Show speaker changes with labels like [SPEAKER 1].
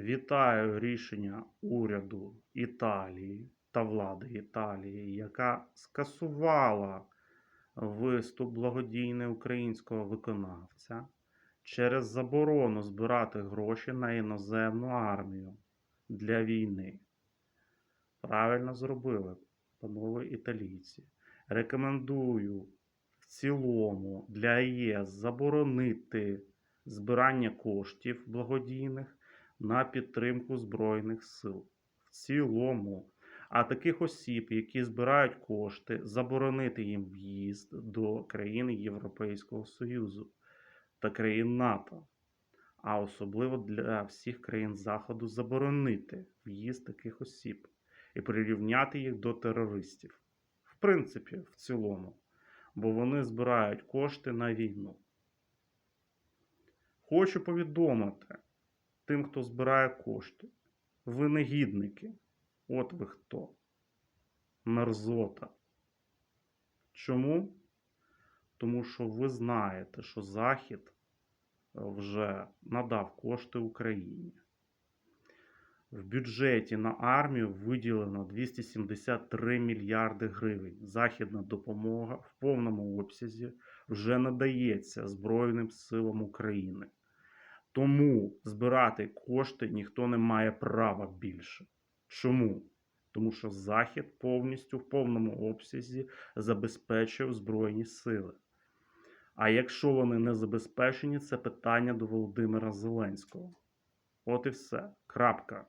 [SPEAKER 1] Вітаю рішення уряду Італії та влади Італії, яка скасувала виступ благодійний українського виконавця через заборону збирати гроші на іноземну армію для війни. Правильно зробили, панове італійці. Рекомендую в цілому для ЄС заборонити збирання коштів благодійних на підтримку Збройних сил. В цілому. А таких осіб, які збирають кошти, заборонити їм в'їзд до країн Європейського Союзу та країн НАТО. А особливо для всіх країн Заходу заборонити в'їзд таких осіб і прирівняти їх до терористів. В принципі, в цілому. Бо вони збирають кошти на війну. Хочу повідомити тим, хто збирає кошти. Ви негідники. От ви хто. Мерзота. Чому? Тому що ви знаєте, що Захід е, вже надав кошти Україні. В бюджеті на армію виділено 273 мільярди гривень. Західна допомога в повному обсязі вже надається Збройним силам України. Тому збирати кошти ніхто не має права більше. Чому? Тому що Захід повністю в повному обсязі забезпечив Збройні сили. А якщо вони не забезпечені, це питання до Володимира Зеленського. От і все. Крапка.